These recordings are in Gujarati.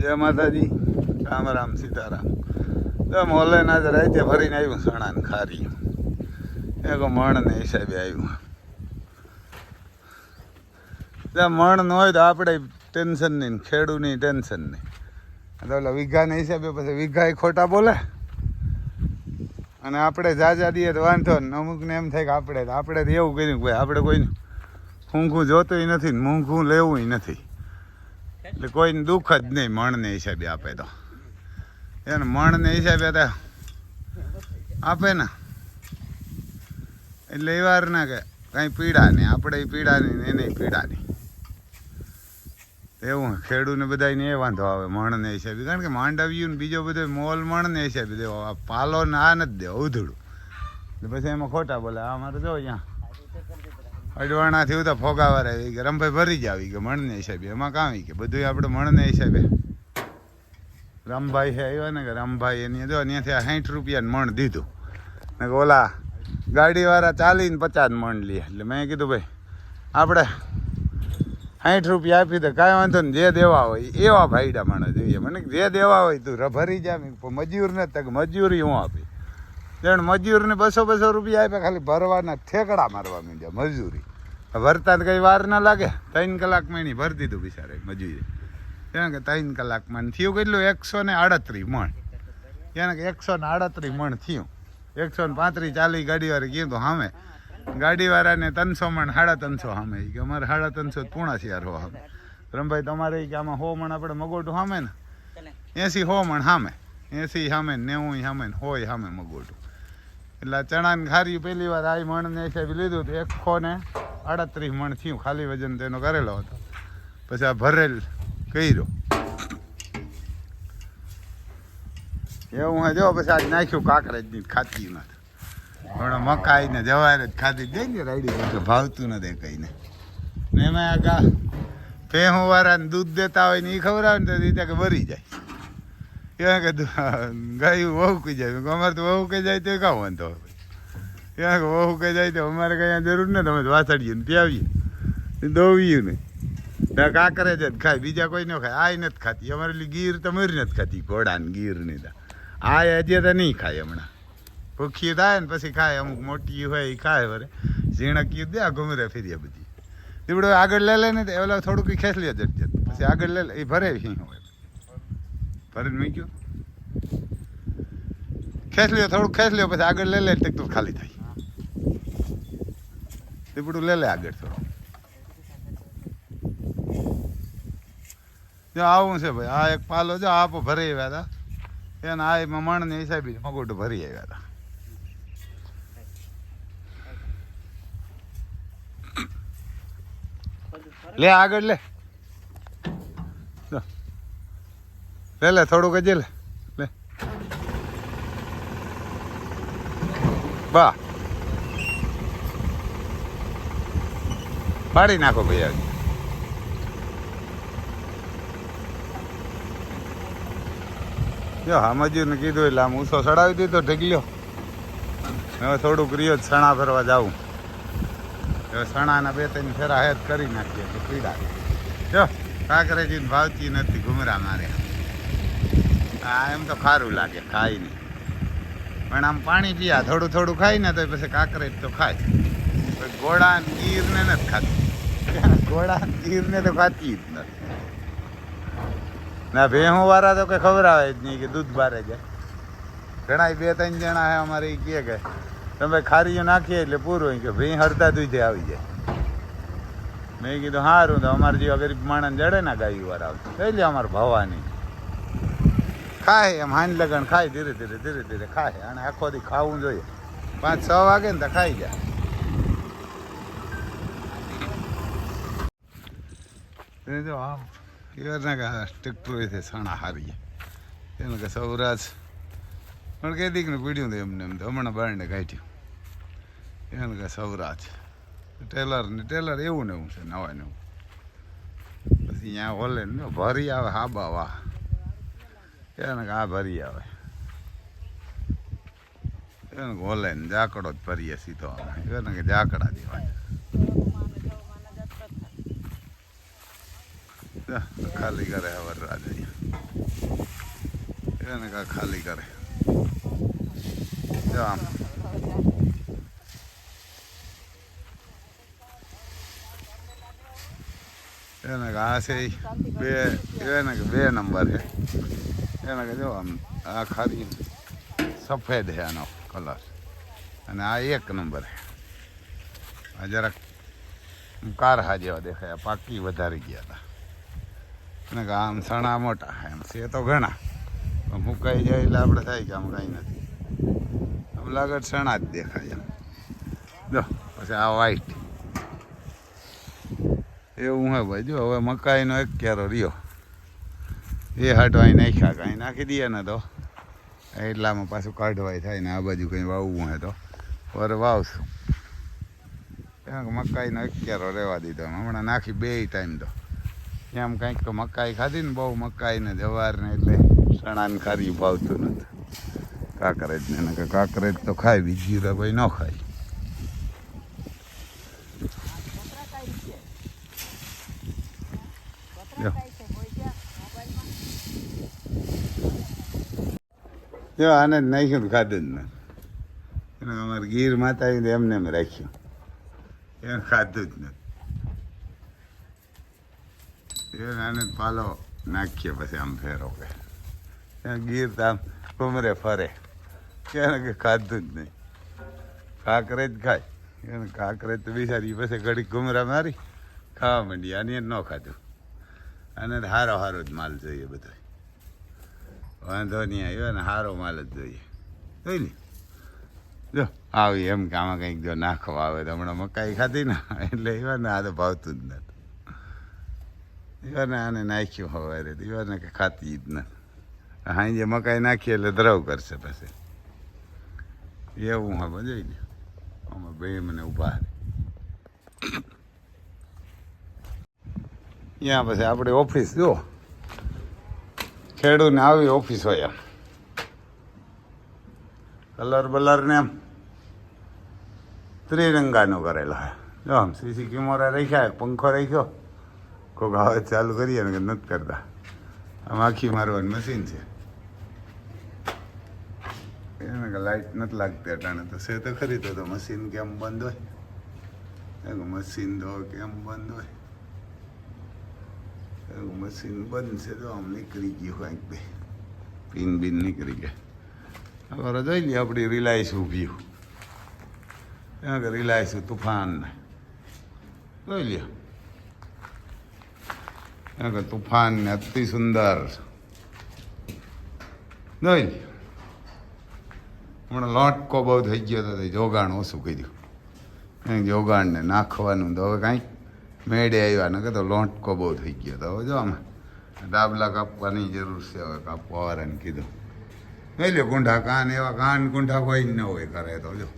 જય માતાજી. રામ રામ સીતારામ. તો મોલેનાથ રાતે ફરીને આવ્યું સણા ને ખારી એક મણ ને હિસાબે આવ્યું. ત્યાં મણ ન હોય તો આપણે ટેન્શન નહીં, ખેડૂની ટેન્શન નહીં. તો ઓલા વિઘાને હિસાબે પછી વીઘા ખોટા બોલે. અને આપણે જાજા દઈએ તો વાંધો ને, અમુકને એમ થાય કે આપણે આપણે તો એવું કર્યું કે ભાઈ, આપણે કોઈને ઊંઘું જોતું નથી ને, મૂંઘું લેવું નથી. એટલે કોઈને દુઃખ જ નહીં, મણને હિસાબે આપે તો. એને મણને હિસાબે તો આપે ને. એટલે એ વાર ના કે કાંઈ પીડા નહીં, આપણે પીડા નહીં ને એને પીડા નહીં. એવું, ખેડૂને બધાને એ વાંધો આવે, મણને હિસાબે. કારણ કે માંડવ્યું ને બીજો બધો મોલ મણને હિસાબે દેવો. પાલો ને આ નથી દેવો, ઉધડું. પછી એમાં ખોટા બોલે અમારે જો અહીંયા અડવાણા થયું તો ફોગાવાર આવી કે રમભાઈ ભરી જ આવી કે મણને હિસાબે. એમાં આવી કે બધું આપણે મણને હિસાબે. રમભાઈ છે આવ્યા ને કે રમભાઈ એની જો ત્યાંથી સાઠ રૂપિયાનું મણ દીધું. ને કે ઓલા ગાડીવાળા ચાલીને પચાસ મણ લે. એટલે મેં કીધું ભાઈ આપણે સાઠ રૂપિયા આપી દે. કાંઈ વાંધો ને જે દેવા હોય એવા ભાઈડા માણસ જોઈએ. મને જે દેવા હોય તું ભરી જા. મેં કીધું, મજૂર ને તક મજૂરી હું આપી? જણ મજૂરને બસો બસો રૂપિયા આપ્યા, ખાલી ભરવાના ઠેકડા મારવા માંડ્યા, મજૂરી. ભરતા તો કંઈ વાર ના લાગે. ત્રણ કલાકમાં એની ભરી દીધું બિચારે મજૂરી એને કે ત્રણ કલાકમાં થયું કેટલું? એકસો ને આડત્રીસ મણ. એને કે એકસો ને આડત્રીસ મણ થયું. એકસો ને પાંત્રીસ ચાલીસ ગાડીવાળે કીધું સામે ગાડીવાળાને ત્રણસો મણ, સાડા ત્રણસો સામે કે અમારે સાડા ત્રણસો પૂણા શિયાર હો સામે રમભાઈ, તમારે કે આમાં હો મણ આપણે મગોટું સામે ને? એસી હો મણ સામે એસી સામે નેવું સામે ને હોય સામે મગોટું. એટલે ચણા ચણાને ખારી પહેલી વાર આ મણ ને હિસાબે લીધું તો એકસો ને આડત્રીસ મણ થયું. ખાલી વજન તેનો કરેલો હતો. પછી આ ભરેલ કર્યો. એવું હું જો, પછી આજ નાખ્યું કાંકરેજ ખાતીમાં હમણાં મકાઈ ને જવારે જ ખાતી જ ને રાડી ભાવતું નથી કઈને. ને એમાં આ ગા ભેહું વાળાને દૂધ દેતા હોય ને એ ખબર આવે ને તો રીતે કે ભરી જાય. એ કે ગાયું વહુ કહી જાય. અમારે તો વહુ કહી જાય તો કાં વાંધો હવે ત્યાં કે વહુ કહી જાય તો અમારે કઈ જરૂર નથી. અમે તો વાસળીએ ને પ્યાવીએ. દોવીએ નહીં. ત્યાં કાંકરે જ જ ખાય, બીજા કોઈ ન ખાય. આય નથી ખાતી. અમારે ગીર તો મરી નથી ખાતી ઘોડા ને ગીર ને આ હજી તો નહીં ખાય હમણાં. ભૂખી થાય ને પછી ખાય, અમુક મોટી હોય એ ખાય વરે. ઝીણકી દે ઘુમરે ફેરીએ બધી. દીવડો આગળ લે લે ને ઓલા થોડુંક ખેંચ લે જટ જટ પછી આગળ લે એ ભરે હોય. ભરીને મૂક્યું? ખેંચ લ્યો થોડું ખેંચ લ્યો, પછી આગળ લઈ લે ટેક્ટર ખાલી થાય. દીપડું લે લે આગળ થોડું જો, આવું છે ભાઈ. આ એક પાલો જો આપ ભરી આવ્યા હતા એને આ મમાણને હિસાબે મગોટું ભરી આવ્યા હતા લે, આગળ લે. લે લે, થોડુંક હજી લે. બા. પાડી નાખો ભાઈ આજે જો મજૂરને કીધું એટલે આમ ઊંસો ચડાવી દીધો ઢગલ્યો હવે થોડુંક રહ્યો જ સણા ફરવા જાવું હવે સણાના બે ત્રણ ફેરા હેત કરી નાખીએ, તો પીડા. જો કાંકરેજી ભાવતી નથી, ઘુમરા મારે આ એમ તો ખારું લાગે, ખાય નહીં. પણ આમ પાણી પીયા થોડું થોડું ખાય ને તો પછી કાંકરેજ તો ખાય. પણ ગીર ને નથી ખાતી. ઘોડા ને ગીરને તો ખાતી જ નથી. ના, ભેહું વાળા તો કઈ આવે જ નહીં કે દૂધ બારે જાય. ઘણા બે ત્રણ જણા હે અમારે કહે કે તમે ખારીઓ નાખીએ એટલે પૂરું. કે ભેં હરતા દૂધે આવી જાય. મેં કીધું સારું તો અમારે જેવા ગરીબ માણસ જડે ના ગાયું વાળા આવતું. લે અમારે ભવાની ખાય, એમ હાન લગન ખાય, ધીરે ધીરે ધીરે ધીરે ખાય. અને આખો દી ખાવું જોઈએ. પાંચ, છ વાગે ને તો ખાઈ જાય. જો આમ કહેવાના કે ટ્રેક્ટરોથી સાણા હારીએ. એને કે સૌરાજ, પણ કે દીકને પીડ્યું હતું એમને એમ તો. બારણે કાઢ્યું એને કે સૌરાજ, ટેલર ને ટેલર એવું ને એવું છે નવા ને પછી અહીંયા ઓલે ને, ભરી આવે, હાબા વાહ. એને આ ભરી આવે. એને ઓલે ને જાકડો જ ભરીએ સીધો એને કે જાકડા દેવા ખાલી કરે હવે રાજા. એને કા ખાલી કરે. જો આમ. એને આ છે બે, એને કે બે નંબર છે. એને કે જો આમ આ ખાલી સફેદ છે આનો કલર. અને આ એક નંબર છે. આ જરાક કારહા જેવા દેખાય પાકી વધારી ગયા હતા અને કે આમ સણા મોટા એમ. છે તો ઘણા. પણ મુકાઈ જાય એટલે આપણે થાય કે આમ કાંઈ નથી. આમ લાગત સણા જ દેખાય એમ. જો, પછી આ વ્હાઈટ એવું હે ભાઈ, જો હવે મકાઈનો એક ક્યારો રહ્યો. એ હટવાઈ નાખ્યા કાંઈ નાખી દઈએ ને તો. એટલામાં પાછું કાઢવાય થાય ને આ બાજુ કંઈ વાવવું હોય તો. પર વાવશું. મકાઈનો એક ક્યારો રહેવા દીધો હમણાં નાખી બે ટાઈમ તો. એમ કંઈક તો મકાઈ ખાધી ને બહુ મકાઈ ને જવાર ને એટલે ચણાને ખારી ભાવતું નથી. કાંકરેજ ને કાકરેજ તો ખાય, બીજી તો ભાઈ ન ખાય જો. જો આને જ નાખ્યું ખાધું જ નથી. એને અમારે ગીર માતા આવીને એમને એમ રાખ્યું. એને ખાધું જ નથી. એને આને પાલો નાખીએ પછી આમ ફેરો કે. ગીર તો આમ ઘુમરે ફરે. એને કે ખાધું જ નહીં. કાંકરે જ ખાય. એને કાંકરે તો બિચારી પછી ઘડી ઘુમરા મારી, ખાવા માંડી. આની ન ખાધું. અને હારો હારો જ માલ જોઈએ બધો. વાંધો નહીં, આવ્યો ને સારો માલ જ જોઈએ. જોઈ લે. જો, આવી એમ કે આમાં કંઈક જો નાખવા આવે તો હમણાં મકાઈ ખાધી ને, એટલે એવા ને આ તો ભાવતું જ નથી. ઈવાને આને નાખ્યું હવે રે ઈવાને કે ખાતી જ નથી. હા જે મકાઈ નાખીએ એટલે દ્રવ કરશે પછી. એવું હવે જોઈ લે. આમાં બે મને ઊભા ત્યાં પછી આપણી ઓફિસ જો ખેડૂને આવી ઓફિસ હોય એમ. કલર બલર ને એમ. ત્રિરંગાનો કરેલો હોય જો આમ સીસી કેમેરા રાખ્યા પંખો રાખ્યો. કોઈક આવે ચાલુ કરીએ ને કે નથી કરતા. આમ આખી મારવાની મશીન છે. એને કે લાઈટ નથી લાગતી અટાણે. તો છે તો ખરી, તો મશીન કેમ બંધ હોય? મશીન તો કેમ બંધ હોય? મશીન બંધ છે તો આમ નીકળી ગયું કાંઈક બે પિન બીન નીકળી ગયા હવે જોઈ લઈએ આપણી રિલાયન્સ ઊભી ત્યાં કે રિલાયન્સ તુફાન જોઈ લ્યો ત્યાં કે તુફાન અતિ સુંદર જોઈ લ્યો હમણાં લોટકો બહુ થઈ ગયો તો તે જોગાણ ઓછું કર્યું જોગાણને નાખવાનું તો હવે કાંઈક મેળે આવ્યા ને તો લોટકો બહુ થઈ ગયો તો. હવે જો આમાં ડાબલા કાપવાની જરૂર છે, હવે કાપવા વાળાને કીધું. એટલે કુંઢા કાન, એવા કાન કુંઠા કોઈ ન હોય કરે તો જો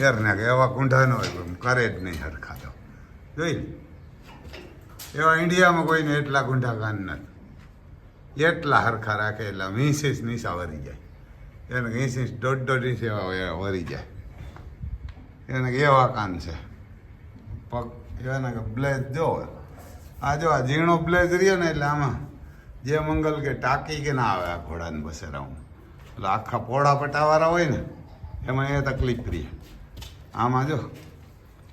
યાર ને કે એવા કુંઢા ન હોય કરે જ નહીં હરખા તો. જોઈ ને એવા ઇન્ડિયામાં કોઈને એટલા કુંઢા કાન નથી. એટલા હરખા રાખે, એટલે વીસ ઇંચ નીચા વરી જાય. એને વીસ ઇંચ દોઢ દોઢ ઇંચ એવા વરી જાય. એને એવા કાન છે. પગ એને કે બ્લેઝ જો આ જો આ ઝીણો બ્લેઝ રહ્યો ને એટલે આમાં જે મંગલ કે ટાંકી કે ના આવે આ ઘોડાને બસેરામાં એટલે આખા પોળા પટાવાળા હોય ને, એમાં એ તકલીફ રહી. આમાં જો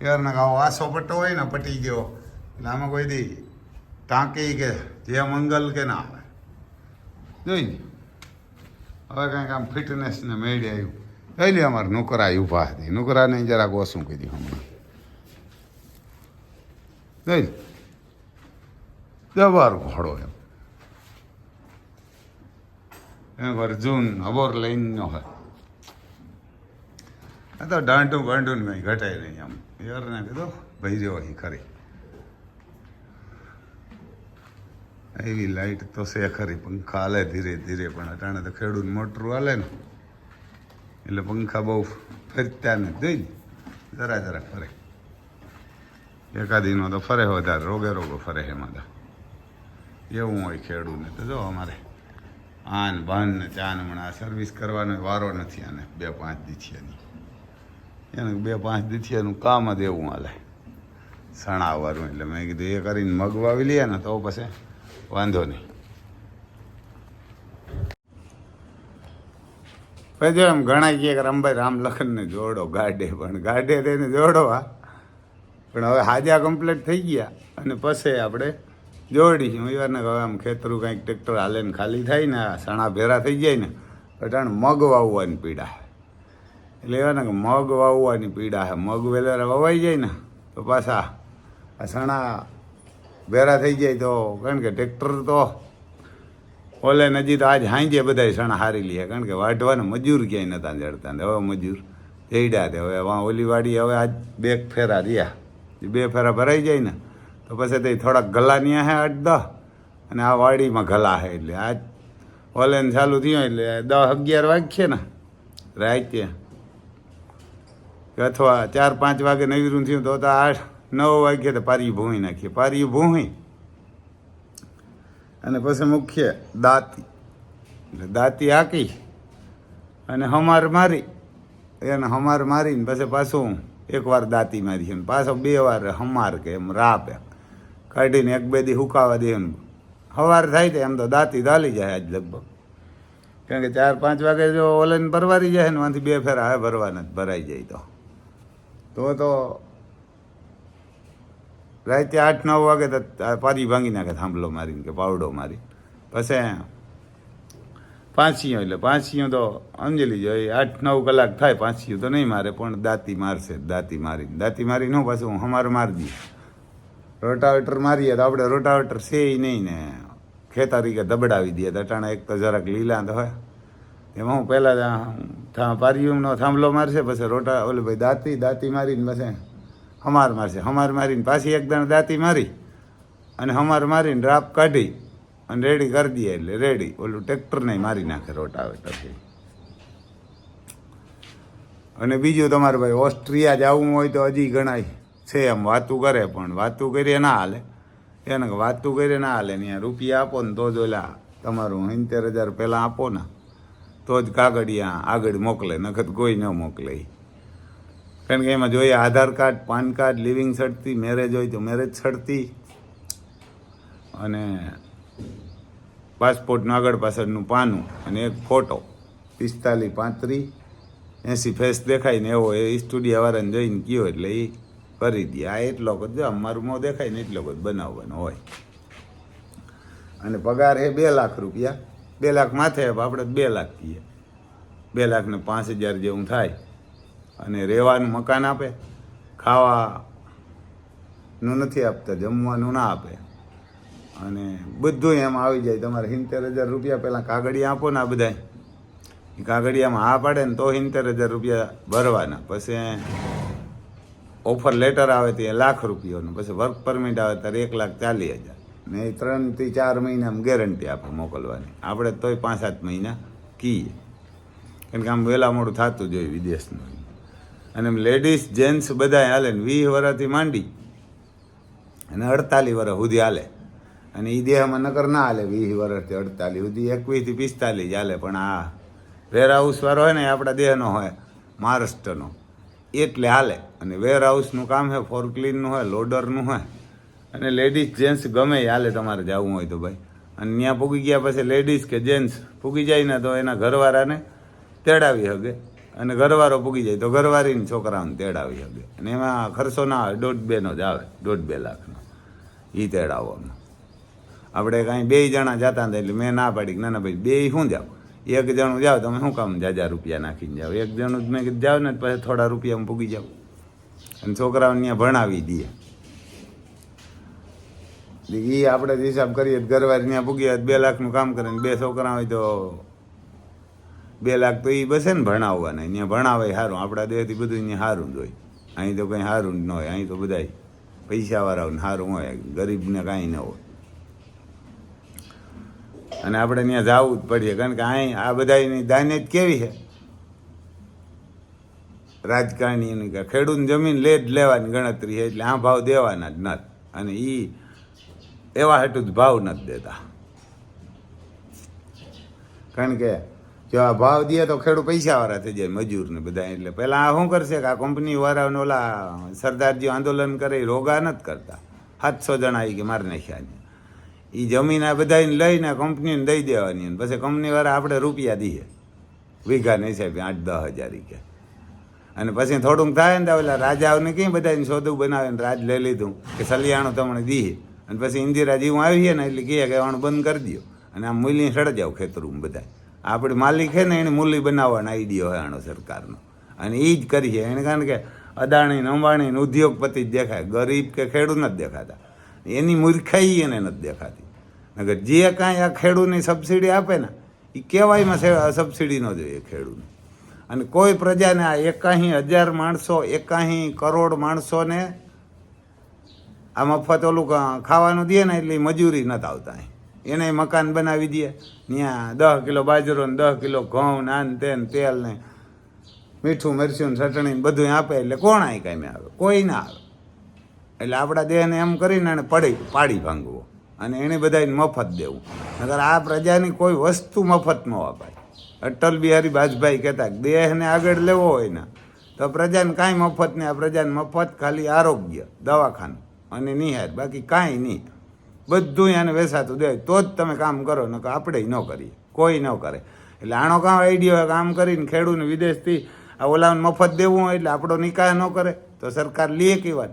યારને આવો આસો પટ્ટો હોય ને પટી ગયો, એટલે આમાં કોઈ દી ટાંકી કે જે મંગલ કે ના આવે. જોઈ ને? હવે કંઈક આમ ફિટનેસને મેળી આવ્યું કહી લે અમારે નોકરા ઊભા હતી નોકરાને જરાક ઓછું કીધું હમણાં. જોઈ જવાર ઘોડો એમ. એમ અર્જુન અબોર લઈને હોય. આ તો બાંટું ને કંઈ ઘટાય નહીં આમ. યારને કીધું, ભાઈ જેવો અહીં ખરી. એવી લાઈટ તો છે ખરી, પંખા હાલે ધીરે ધીરે, પણ અટાણે તો ખેડૂત મોટરું હાલે ને. એટલે પંખા બહુ ફરતા ને, જોઈ જરા જરા ફરે. એકાદીનો તો ફરે વધારે, રોગે રોગો ફરે એમાં તો એવું હોય ખેડૂતને. તો જો અમારે આન બાન ને ચાન હમણાં સર્વિસ કરવાનો વારો નથી આને. બે પાંચ દિથિયાની. એને બે પાંચ દિથિયાનું કામ જ એવું હાલે. સણાવવાનું એટલે મેં કીધું એ કરીને મગવાવી લઈએ ને તો પછી વાંધો નહીં. પછી એમ ઘણા કહે કે રામભાઈ રામ લખનને જોડો, ગાડે પણ. ગાડે તેને જોડો હા. પણ હવે હાજા કમ્પ્લીટ થઈ ગયા અને પછી આપણે જોડીશું. એવાને હવે આમ ખેતરું કાંઈક ટ્રેક્ટર હાલે ને ખાલી થાય ને સણા ભેરા થઈ જાય ને અટાણ મગ વાવવાની પીડા એટલે એવાને કે મગ વાવવાની પીડા છે. મગ વેલેરા વવાઈ જાય ને, તો પાછા આ સણા ભેરા થઈ જાય તો, કારણ કે ટ્રેક્ટર તો ઓલે નજી તો આજ હાંજે બધા સણા હારી લે કારણ કે વાઢવાના મજૂર ક્યાંય નતા જડતા હવે મજૂર જઈડ્યા તે હવે ઓલી વાડી હવે આજ બેક ફેરા રહ્યા. બે ફેરા ભરાઈ જાય ને, તો પછી તે થોડાક ગલા ન્યા હે આઠ દહ, અને આ વાડીમાં ગલા હે એટલે આજ ઓલેન ચાલુ થયો એટલે દસ અગિયાર વાગશે ને, રાતે. અથવા ચાર પાંચ વાગે નવીરું થયું તો આઠ નવ વાગ્યે તો પારી ભૂંઈ નાખીએ. પારી ભૂંઈ. અને પછી મુખ્ય દાંતી. એટલે દાંતી હાકી અને હમાર મારી. એને હમાર મારીને પછી પાછું એકવાર દાંતી મારી છે પાછો બે વાર હમાર કે એમ રાપ એમ. કાઢીને એક બે દી હુકાવા દે એમ. સવાર થાય તો એમ તો દાંતી દાલી જાય આજ લગભગ. કારણ કે ચાર પાંચ વાગે જો ઓલેન ભરવારી જાય ને વાંથી બે ફેરા હવે ભરવાના જ ભરાઈ જાય તો. તો તો રાતે આઠ નવ વાગે તો પારી ભાંગી નાખે થાંભલો મારીને કે પાવડો મારી પછી પાંચીઓ એટલે પાંચીઓ તો અંજલિ જોઈએ આઠ નવ કલાક થાય પાંચીઓ તો નહીં મારે, પણ દાંતી મારશે, દાંતી મારીને. દાંતી મારી ન પાછું, હું હમારે મારી દઈએ રોટાવેટર મારીએ તો આપણે રોટાવેટર છે નહીં ને. ખેતરી કે દબડાવી દઈએ દટાણા એક તો જરાક લીલા તો હોય. એમાં હું પહેલાં પારીઓનો થાંભલો મારશે, પછી રોટા, ઓલે ભાઈ દાંતી દાંતી મારીને પછી હમાર મારશે. હમાર મારીને પાછી એક દાણ દાંતી મારી અને હમાર મારીને રાપ કાઢી. અને રેડી કરી દઈએ એટલે રેડી. ઓલું ટ્રેક્ટરને મારી નાખે રોટાવેટરથી અને બીજું તમારે ભાઈ ઓસ્ટ્રિયા જવું હોય તો હજી ગણાય છે એમ વાતું કરે, પણ વાતું કરીએ ના હાલે. એને વાતું કરીએ ના હાલે ને રૂપિયા આપો ને તો જ ઓલા તમારું સિત્તેર હજાર પહેલાં આપો ને. તો જ કાગળિયા આગળ મોકલે નખત કોઈ ન મોકલે. કારણ કે એમાં જોઈએ Aadhaar card, PAN card, living સડતી marriage હોય તો મેરેજ સડતી અને પાસપોર્ટનું આગળ પાછળનું પાનું અને એક ફોટો પિસ્તાલીસ, પાંત્રીસ. એંસી ફેસ દેખાય ને એવો એ સ્ટુડિયાવાળાને જોઈને કયો એટલે એ કરી દે. આ એટલો જ જો મારું મોં દેખાય ને એટલો જ બનાવવાનો હોય. અને પગાર એ બે લાખ રૂપિયા. બે લાખ માથે આપણે બે લાખ કહીએ બે લાખને પાંચ હજાર જેવું થાય. અને રહેવાનું મકાન આપે. ખાવાનું નથી આપતા, જમવાનું ના આપે. અને બધું એમ આવી જાય. તમારે સિત્તેર હજાર રૂપિયા પહેલાં કાગળિયા આપો ને આ બધા એ કાગળિયામાં હા પાડે ને તો સિત્તેર હજાર રૂપિયા ભરવાના. પછી ઓફર લેટર આવે તે લાખ રૂપિયાનું. પછી વર્ક પરમિટ આવે ત્યારે એક લાખ ચાલીસ હજાર. ને એ ત્રણથી ચાર મહિનામાં ગેરંટી આપે મોકલવાની. આપણે તોય પાંચ સાત મહિના કીએ. કારણ કે આમ વહેલા મોડું થતું જોઈએ વિદેશનું. અને એમ લેડીઝ જેન્ટ્સ બધા હાલે ને વીસ વર્ષથી માંડી. અને અડતાલીસ વર્ષ સુધી હાલે. અને એ દેહમાં નકર ના હાલે વીસ વર્ષથી અડતાલીસ સુધી એકવીસથી પિસ્તાલીસ હાલે. પણ આ વેર હાઉસવાળો હોય ને એ આપણા દેહનો હોય, મહારાષ્ટ્રનો. એટલે હાલે. અને વેર હાઉસનું કામ છે ફોર ક્લીનનું હોય લોડરનું હોય. અને લેડીઝ જેન્ટ્સ ગમે એ હાલે, તમારે જવું હોય તો ભાઈ. અને ત્યાં પૂગી ગયા પછી લેડીઝ કે જેન્ટ્સ પૂગી જાય ને તો એના ઘરવાળાને તેડાવી શકે અને ઘરવાળો પૂગી જાય તો ઘરવાળીને છોકરાઓને તેડાવી શકે અને એમાં ખર્ચો ના આવે, દોઢ બેનો જ આવે, દોઢ બે લાખનો. એ તેડાવવાનો. આપણે કાંઈ બે જણા જતા હતા એટલે મેં ના પાડી ના ના, ભાઈ, બે શું જાઓ એક જણું જાઓ તમે શું કામ જાજા રૂપિયા નાખીને જાઓ? એક જણું જ મેં કીધું, જાઓ ને, પછી થોડા રૂપિયામાં પૂગી જાઓ. અને છોકરાઓને ત્યાં ભણાવી દઈએ એ આપણે હિસાબ કરીએ ઘરવાળી ત્યાં પૂગી હોય બે લાખનું કામ કરે ને બે છોકરા હોય તો બે લાખ તો એ બસે ને ભણાવવાના. અહીંયા ભણાવે સારું આપણા દેહથી બધું અહીંયા સારું જ હોય. અહીં તો કંઈ સારું જ ન હોય, અહીં તો બધાય પૈસાવાળાઓને સારું હોય, ગરીબને કાંઈ ન હોય. અને આપણે ત્યાં જવું જ પડીએ કારણ કે અહીં આ બધાની દાનેજ કેવી છે? રાજકારણીની કે ખેડૂત જમીન લે જ લેવાની ગણતરી છે, એટલે આ ભાવ દેવાના જ નથી. અને એ એવા હેઠું જ ભાવ નથી દેતા. કારણ કે જો આ ભાવ દે તો ખેડૂત પૈસાવાળા થઈ જાય મજૂર ને બધા એટલે પહેલાં આ શું કરશે કે આ કંપની વાળાને ઓલા સરદારજી આંદોલન કરે રોગા નથી કરતા. સાતસો જણા આવી કે મારી નાખ્યા એ જમીન આ બધાને લઈને કંપનીને દઈ દેવાની પછી કંપનીવાળા આપણે રૂપિયા દઈએ. વીઘા નહીં સાહેબ આઠ દસ હજાર કે. અને પછી થોડુંક થાય ને ઓલા રાજાઓને કંઈ બધાને સોદું બનાવે ને રાજ લઈ લીધું કે સલિયાણું તમને દીએ. અને પછી ઇન્દિરા જેવું આવીએ ને એટલે કહે કે આણું બંધ કરી દો અને આમ મૂલી સળજાવ ખેતરું બધા આપણે માલિક છે ને એને મૂલી બનાવવાનો આઈડિયો હોય આનો સરકારનો. અને એ જ કરીએ. એને કારણ કે અદાણી અંબાણી ઉદ્યોગપતિ જ દેખાય. ગરીબ કે ખેડૂત જ દેખાતા. એની મૂર્ખાઈ એને નથી દેખાતી. નગર જે કાંઈ આ ખેડૂતની સબસિડી આપે ને એ કહેવાયમાં સબસિડી ન જોઈએ ખેડૂતને. અને કોઈ પ્રજાને આ એકાહી હજાર માણસો, એકાહી કરોડ માણસોને આ મફત ઓલું ખાવાનું દે ને એટલે મજૂરી નથી આવતા. એને મકાન બનાવી દે. ત્યાં દસ કિલો બાજરો ને દસ કિલો ઘઉં નાન તેન તેલ ને મીઠું, મરચું ચટણી બધું આપે એટલે કોણ આ કાંઈ આવે? કોઈ ના આવે. એટલે આપણા દેહને એમ કરીને એને પડી, પાડી ભાંગવો. અને એને બધાને મફત દેવું. નકર આ પ્રજાની કોઈ વસ્તુ મફત ન અપાય. અટલ બિહારી વાજપેયી કહેતા કે દેહને આગળ લેવો હોય ને, તો પ્રજાને કાંઈ મફત નહીં. આ પ્રજાને મફત ખાલી આરોગ્ય, દવાખાનું અને નિહાર. બાકી કાંઈ નહીં. બધું એને વેસાતું દે તો જ તમે કામ કરો, નકર આપણે ન કરીએ. કોઈ ન કરે. એટલે આનો કાં આઈડિયો કામ કરીને ખેડૂતને વિદેશથી આ ઓલાને મફત દેવું હોય એટલે આપણો નિકાહ ન કરે. તો સરકાર લે કેવા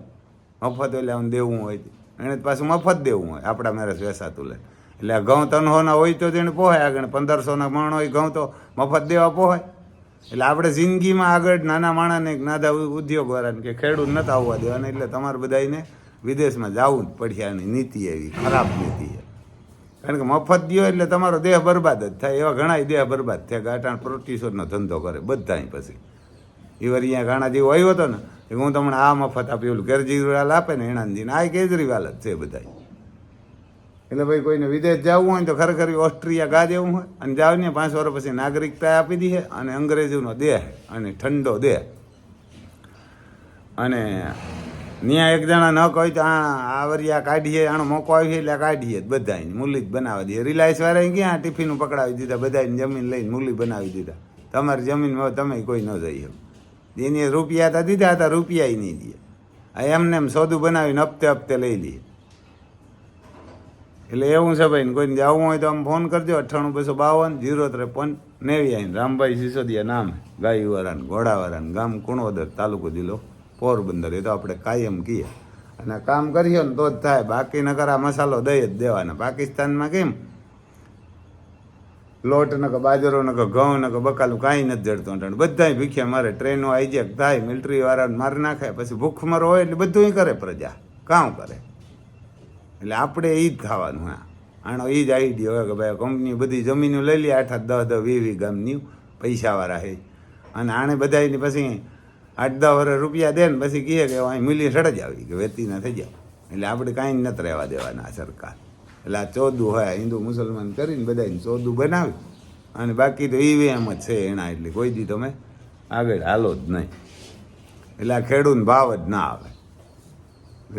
મફત એટલે આમ દેવું હોય. એને પાછું મફત દેવું હોય. આપણા મેરેજ વેસાતું લે. એટલે આ ઘઉં તનહોના હોય તો તેને પોહાય. આગળ પંદરસોના મણ હોય ઘઉં તો મફત દેવા પોહાય. એટલે આપણે જિંદગીમાં આગળ નાના માણાને નાના ઉદ્યોગવાળાને કે ખેડૂત નતા આવવા દેવાના. એટલે તમારે બધાને વિદેશમાં જવું જ પડ્યાની નીતિ એવી, ખરાબ નીતિ છે કારણ કે મફત દો એટલે તમારો દેહ બરબાદ જ થાય. એવા ઘણા દેહ બરબાદ થયા ગાંઠાણ પ્રોટીસોરનો ધંધો કરે બધાય પછી. એ વાર અહીંયા ઘણા જેવો આવ્યો હતો ને કે હું તમને આ મફત આપી ઓલું કેજરીવાલ આપે ને એના દિન આ કેજરીવાલ જ છે બધા એટલે ભાઈ કોઈને વિદેશ જવું હોય તો ખરેખર ઓસ્ટ્રિયા ગા દેવું હોય. અને જાવ ને પાંચ વર્ષ પછી નાગરિકતા આપી દે અને અંગ્રેજોનો દેહ અને ઠંડો દેહ. અને ત્યાં એક જણા ન કહી તો, આ આવરિયા કાઢીએ, આનો મોકો આવી એટલે કાઢીએ બધા મૂલી જ બનાવી દઈએ રિલાયન્સ વાળાએ ક્યાં ટિફિન પકડાવી દીધા? બધાને જમીન લઈને મૂલી બનાવી દીધા. તમારી જમીનમાં તમે કોઈ ન જઈ શકો. એની રૂપિયા હતા દીધા હતા રૂપિયા નહીં દે. આ એમને એમ સોદું બનાવીને હપ્તે હપ્તે લઈ લઈએ એટલે એવું છે ભાઈ કોઈને જવું હોય તો આમ ફોન કરજો, અઠ્ઠાણું બસો બાવન, જીરો ત્રેપન નેવી આવીને રામભાઈ સિસોદિયા નામ ગાયવાળા ને ઘોડાવાળા ગામ કુણોદર તાલુકો જિલ્લો, પોરબંદર. એ તો આપણે કાયમ કહીએ. અને કામ કરીએ ને તો જ થાય. બાકી નકર આ મસાલો દઈ જ દેવાના. પાકિસ્તાનમાં કેમ? લોટ નක બાજરો નક ઘઉં કે બકાલું કાંઈ નથી જડતું અટાણે. બધાય ભીખ્યા મારે, ટ્રેનો જાય થાય મિલિટરી વાળાને માર નાખે, પછી ભૂખમરો હોય એટલે બધું કરે પ્રજા. કાં કરે. એટલે આપણે એ જ ખાવાનું હા. આનો એ જ આઈડિયો હોય કે ભાઈ કંપની બધી જમીનો લઈ લે, આઠ આઠ દસ દસ વીસ વીસ ગામની પૈસાવાળા છે અને આણે બધાની પછી આઠ દસ વર્ષ રૂપિયા દે ને પછી કહે કે અહીં મિલી સડજ આવી, કે વેતી ના થઈ જાવ એટલે આપણે કાંઈ નથી રહેવા દેવાના સરકાર. એટલે આ ચોદું હોય, હિન્દુ મુસલમાન કરીને બધાને ચોદું બનાવી. અને બાકી તો એવી એમ જ છે એના એટલે કોઈ દી તમે આગળ હાલો જ નહીં. એટલે આ ખેડૂત ભાવ જ ના આવે.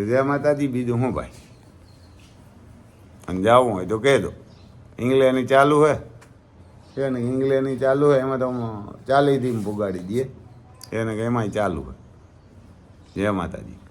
જય માતાજી, બીજું શું ભાઈ? અને જવું હોય તો કહેજો. ઇંગ્લેન્ડની ચાલુ હોય. છે ને ઇંગ્લેન્ડની ચાલુ હોય, એમાં તો ચાલીથી પુગાડી દઈએ. એને કે એમાંય ચાલુ હોય. જય માતાજી.